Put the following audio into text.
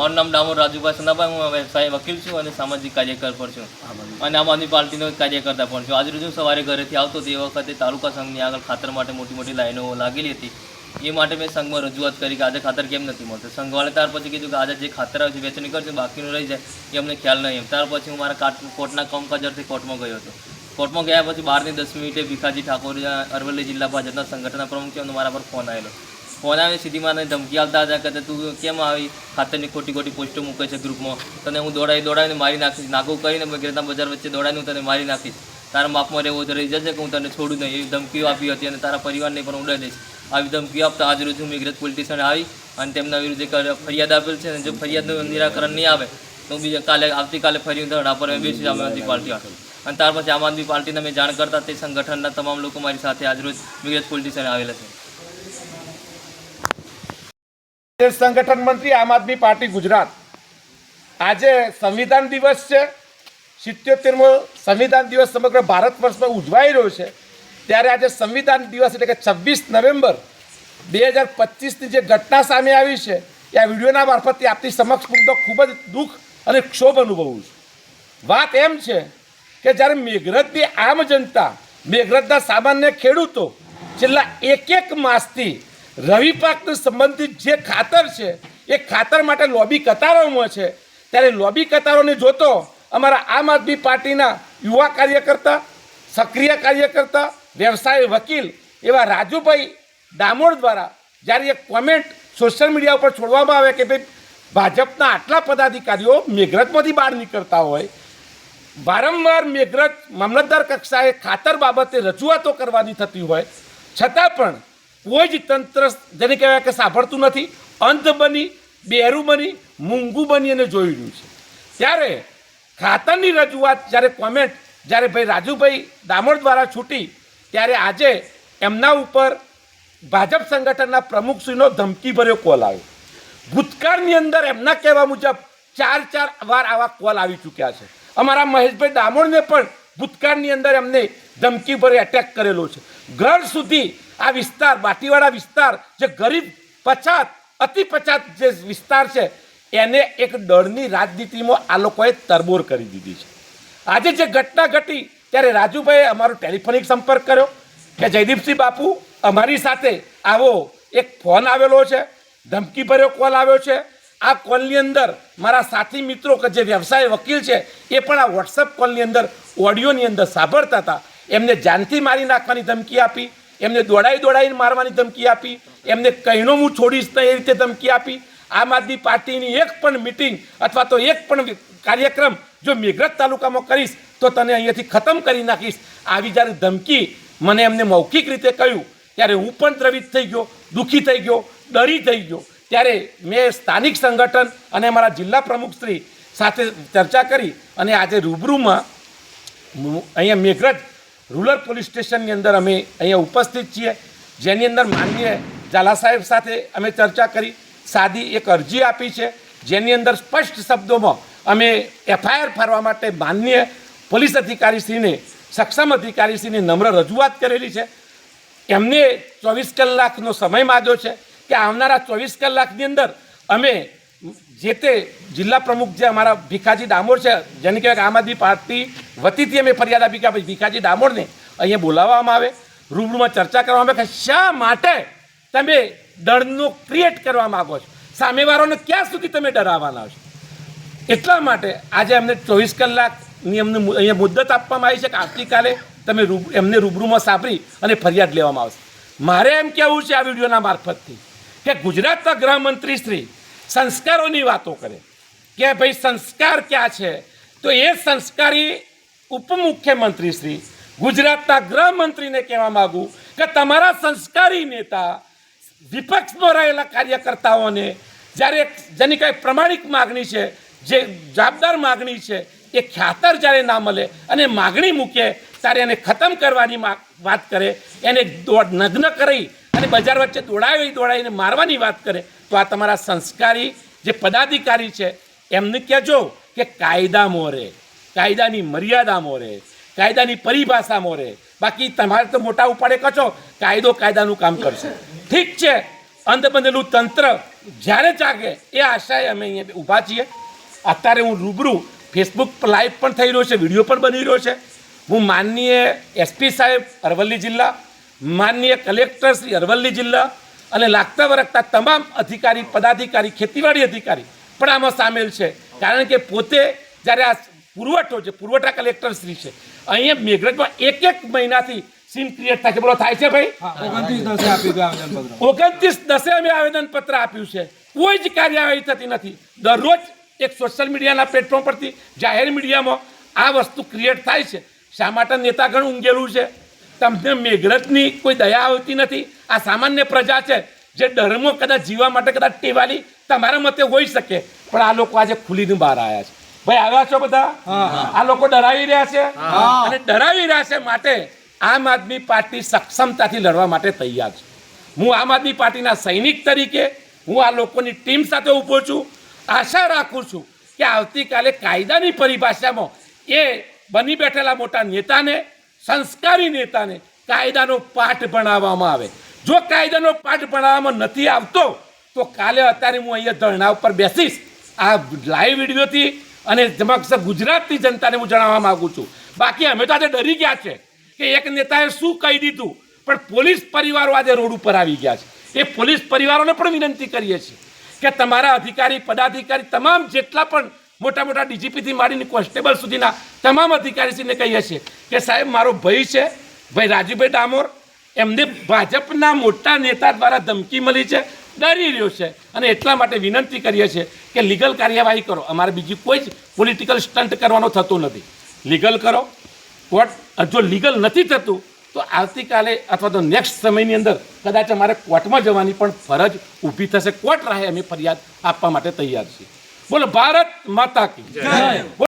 મારું નામ ડામોર રાજુભાઈ સોનાભાઈ હું વ્યવસાય વકીલ છું અને સામાજિક કાર્યકર પણ છું. અને આમ આદમી પાર્ટીનો કાર્યકર્તા પણ છું. આજરોજ હું સવારે ઘરેથી આવતો તે વખતે તાલુકા સંઘની આગળ ખાતર માટે મોટી મોટી લાઈનો લાગેલી હતી. એ માટે મેં સંઘમાં રજૂઆત કરી કે આજે ખાતર કેમ નથી મળતું. સંઘવાળે ત્યાર પછી કીધું કે આજે જે ખાતર આવે છે વેચણી કરશે બાકીનું રહી જાય. એ અમને ખ્યાલ નહીં એમ. ત્યાર પછી હું મારા કાટ- કોર્ટના કામકાજ અર્થે કોર્ટમાં ગયો હતો. કોર્ટમાં ગયા પછી બારની દસ મિનિટે ભીખાજી ઠાકોર અરવલ્લી જિલ્લા ભાજપના સંગઠનના પ્રમુખ છે એમનો મારા પર ફોન આવેલો. ફોન આવે સીધી મારે ધમકી આવતા હતા કે તું કેમ આવી? ખાતરની ખોટી ખોટી પોસ્ટો મૂકે છે ગ્રુપમાં. તને હું દોડાવી દોડાવીને મારી નાખીશ. નાગો કરીને મેં ગીરતા બજાર વચ્ચે દોડાવીને તને મારી નાખીશ. તારા માપમાં રહેવો તો રહી જશે કે હું તને છોડું નહીં. એવી ધમકીઓ આપી હતી અને તારા પરિવારને પણ ઉડાવી દઈશ. આવી ધમકીઓ આપતા આજ રોજ હું મેઘરજ પોલીસ આવી અને તેમના વિરુદ્ધ એક ફરિયાદ આપેલ છે અને જો ફરિયાદનું નિરાકરણ નહીં આવે, તો બીજા કાલે, આવતીકાલે ફરી હું ધરણા પર બેસી આમ આદમી પાર્ટી અને ત્યાર પછી આમ આદમી પાર્ટીને મેં જાણ કરતા તે સંગઠનના તમામ લોકો મારી સાથે આજરોજ મેઘરજ પોલીસ સ્ટેશન આવેલા છે. સંગઠન મંત્રી આમ આદમી પાર્ટી ગુજરાત. આજે સંવિધાન દિવસ છે. સિત્યોતેરમો સંવિધાન દિવસ સમગ્ર ભારત વર્ષમાં ઉજવાઈ રહ્યો છે. ત્યારે આજે સંવિધાન દિવસ એટલે કે છવ્વીસ નવેમ્બર બે હજાર પચીસની જે ઘટના સામે આવી છે, એ આ વિડીયોના મારફતથી આપની સમક્ષ મુદ્દો ખૂબ જ દુઃખ અને ક્ષોભ અનુભવું છું. વાત એમ છે કે જ્યારે મેઘરજની આમ જનતા, મેઘરજના સામાન્ય ખેડૂતો છેલ્લા એક એક માસથી રવિ પાકને સંબંધિત જે ખાતર છે, એ ખાતર માટે લોબી કતારોમાં છે. ત્યારે લોબી કતારોને જોતો અમારા આમ આદમી પાર્ટીના યુવા કાર્યકર્તા, સક્રિય કાર્યકર્તા, વ્યવસાય વકીલ એવા રાજુભાઈ ડામોર દ્વારા જ્યારે એક કોમેન્ટ સોશિયલ મીડિયા ઉપર છોડવામાં આવે કે ભાઈ ભાજપના આટલા પદાધિકારીઓ મેઘરજમાંથી બહાર નીકળતા હોય, વારંવાર મેઘરજ મામલતદાર કક્ષાએ ખાતર બાબતે રજૂઆતો કરવાની થતી હોય. છતાં પણ કોઈ જ તંત્ર જેને કહેવાય કે સાંભળતું નથી, અંધ બની બેરું બની, મૂંગું બની અને જોઈ રહ્યું છે. ત્યારે ખાતરની રજૂઆત જ્યારે કોમેન્ટ જ્યારે ભાઈ રાજુભાઈ ડામોર દ્વારા છૂટી, ત્યારે આજે એમના ઉપર ભાજપ સંગઠનના પ્રમુખશ્રીનો ધમકીભર્યો કોલ આવ્યો. ભૂતકાળની અંદર એમના કહેવા મુજબ ચાર ચાર વાર આવા કોલ આવી ચૂક્યા છે. અમારા મહેશભાઈ દામોડને પણ ભૂતકાળની અંદર એમને ધમકીભર્યો એટેક કરેલો છે. ઘર સુધી આ વિસ્તાર બાટીવાળા વિસ્તાર, જે ગરીબ પછાત, અતિ પછાત જે વિસ્તાર છે, એને એક ડરની રાજનીતિમાં આ લોકોએ તરબોર કરી દીધી છે. આજે જે ઘટના ઘટી, ત્યારે રાજુભાઈએ અમારો ટેલિફોનિક સંપર્ક કર્યો કે, જયદીપસિંહ બાપુ, અમારી સાથે આવો, એક ફોન આવેલો છે, ધમકીભર્યો કોલ આવ્યો છે. આ કોલની અંદર મારા સાથી મિત્રો કે જે વ્યવસાય વકીલ છે, એ પણ આ વોટ્સઅપ કોલની અંદર, ઓડિયોની અંદર સાંભળતા હતા. એમને જાનથી મારી નાખવાની ધમકી આપી. એમને દોડાઈ દોડાઈને મારવાની ધમકી આપી. એમને કહીનો હું છોડીશ નહીં, એ રીતે ધમકી આપી. આમ આદમી પાર્ટીની એક પણ મિટિંગ અથવા તો એક પણ કાર્યક્રમ જો મેઘરજ તાલુકામાં કરીશ, તો તને અહીંયાથી ખતમ કરી નાખીશ. આવી જ્યારે ધમકી મને એમને મૌખિક રીતે કહ્યું, ત્યારે હું પણ દ્રવિત થઈ ગયો, દુઃખી થઈ ગયો, ડરી થઈ ગયો. ત્યારે મેં સ્થાનિક સંગઠન અને મારા જિલ્લા પ્રમુખશ્રી સાથે ચર્ચા કરી અને આજે રૂબરૂમાં અહીંયા મેઘરજ રૂરલ પોલીસ સ્ટેશનની અંદર અમે અહીંયા ઉપસ્થિત છીએ. જેની અંદર માનનીય ઝાલા સાહેબ સાથે અમે ચર્ચા કરી. સાદી એક અરજી આપી છે. જેની અંદર સ્પષ્ટ શબ્દોમાં અમે એફઆઈઆર ફરવા માટે માનનીય પોલીસ અધિકારીશ્રીને, સક્ષમ અધિકારીશ્રીને નમ્ર રજૂઆત કરેલી છે. એમને ચોવીસ કલાકનો સમય માંગ્યો છે કે આવનારા ચોવીસ કલાકની અંદર અમે જે તે જિલ્લા પ્રમુખ જે અમારા ભીખાજી ડામોર છે, જેને કહેવાય આમ આદમી પાર્ટી વતીથી અમે ફરિયાદ આપી કે ભાઈ ભીખાજી ડામોરને અહીંયા બોલાવવામાં આવે, રૂબરૂમાં ચર્ચા કરવામાં આવે કે શા માટે તમે ડરનો ક્રિએટ કરવા માગો છો? સામેવાળાને ક્યાં સુધી તમે ડરાવવાના છો? એટલા માટે આજે અમને ચોવીસ કલાકની અમને અહીંયા મુદ્દત આપવામાં આવી છે કે આવતીકાલે તમે એમને રૂબરૂમાં સાંભળી અને ફરિયાદ લેવામાં આવશે. મારે એમ કહેવું છે આ વિડીયોના મારફતથી કે ગુજરાતના ગૃહમંત્રી શ્રી સંસ્કારોની વાતો કરે કે ભાઈ સંસ્કાર ક્યાં છે? તો એ સંસ્કારી ઉપમુખ્યમંત્રી શ્રી, ગુજરાતના ગૃહમંત્રીને કહેવા માગું કે તમારા સંસ્કારી નેતા વિપક્ષમાં રહેલા કાર્યકર્તાઓને જ્યારે જેની કાંઈ પ્રમાણિક માગણી છે, જે જવાબદાર માગણી છે, એ ખ્યાતર જ્યારે ના મળે અને માગણી મૂકે ત્યારે એને ખતમ કરવાની વાત કરે, એને દોડ, નગ્ન કરી અને બજાર વચ્ચે દોડાવી, દોડાવીને મારવાની વાત કરે, તો આ તમારા સંસ્કારી જે પદાધિકારી છે, એમને કહેજો કે કાયદા રહે કાયદાની મર્યાદામાં રહે, કાયદાની પરિભાષામાં રહે. બાકી તમારે તો મોટા ઉપાડે કહો કાયદો કાયદાનું કામ કરશે. ઠીક છે, અંધ બનેલું તંત્ર જ્યારે જાગે એ આશાએ અમે અહીંયા ઊભા છીએ. અત્યારે હું રૂબરૂ ફેસબુક પર લાઈવ પણ થઈ રહ્યો છે વીડિયો પણ બની રહ્યો છે. હું માનનીય એસપી સાહેબ, અરવલ્લી જિલ્લા, માનનીય કલેક્ટર શ્રી અરવલ્લી જિલ્લા અને લાગતા વરગતા તમામ અધિકારી, પદાધિકારી, ખેતીવાડી અધિકારી પણ આમાં સામેલ છે. કારણ કે પોતે જ્યારે આ પુરવઠો છે પુરવઠા કલેક્ટર શ્રી છે. અહીંયા મેઘરજમાં એક એક મહિનાથી સીમ ક્રિએટ થાય છે. બોલો થાય છે ભાઈ? ઓગણત્રીસ દસે અમે આવેદનપત્ર આપ્યું છે. કોઈ જ કાર્યવાહી થતી નથી. દરરોજ એક સોશિયલ મીડિયાના પ્લેટફોર્મ પરથી જાહેર મીડિયામાં આ વસ્તુ ક્રિએટ થાય છે. શા માટે નેતાગણ ઊંઘેલું છે? તમને મેઘરજની કોઈ દયા આવતી નથી? આ સામાન્ય પ્રજા છે જે ડરમાં કદાચ જીવવા માટે કદાચ ટેવાલી તમારા મતે હોઈ શકે. પણ આ લોકો આજે ખુલીને બહાર આવ્યા છે. ભાઈ આવ્યા છો બધા? આ લોકો ડરાવી રહ્યા છે? અને ડરાવી રહ્યા છે માટે આમ આદમી પાર્ટી સક્ષમતાથી લડવા માટે તૈયાર છે. હું આમ આદમી પાર્ટીના સૈનિક તરીકે હું આ લોકોની ટીમ સાથે ઊભો છું. આશા રાખું છું કે આવતીકાલે કાયદાની પરિભાષામાં એ બની બેઠેલા મોટા નેતાને સંસ્કારી નેતાને કાયદાનો પાઠ ભણાવવામાં આવે. જો કાયદાનો પાઠ ભણાવવામાં નથી આવતો તો કાલે અત્યારે હું અહીંયા ધરણા ઉપર બેસીશ. આ લાઈવ વિડીયોથી અને સમક્ષ ગુજરાતની જનતાને હું જણાવવા માગું છું. બાકી અમે તો આજે ડરી ગયા છે કે એક નેતાએ શું કહી દીધું, પણ પોલીસ પરિવારો આજે રોડ ઉપર આવી ગયા છે. એ પોલીસ પરિવારોને પણ વિનંતી કરીએ છીએ કે તમારા અધિકારી, પદાધિકારી તમામ જેટલા પણ મોટા મોટા ડીજીપીથી માંડીને કોન્સ્ટેબલ સુધીના તમામ અધિકારીશ્રીને કહીએ છીએ કે સાહેબ, મારો ભય છે ભાઈ રાજુભાઈ ડામોર, એમને ભાજપના મોટા નેતા દ્વારા ધમકી મળી છે ડરી રહ્યું છે. અને એટલા માટે વિનંતી કરીએ છીએ કે લીગલ કાર્યવાહી કરો. અમારે બીજી કોઈ જ પોલિટિકલ સ્ટન્ટ કરવાનો થતો નથી. લીગલ કરો. કોર્ટ જો લીગલ નથી થતું, તો આવતીકાલે અથવા તો નેક્સ્ટ સમયની અંદર કદાચ અમારે કોર્ટમાં જવાની પણ ફરજ ઊભી થશે. કોર્ટ રાહે અમે ફરિયાદ આપવા માટે તૈયાર છીએ. બોલો, ભારત માતા કી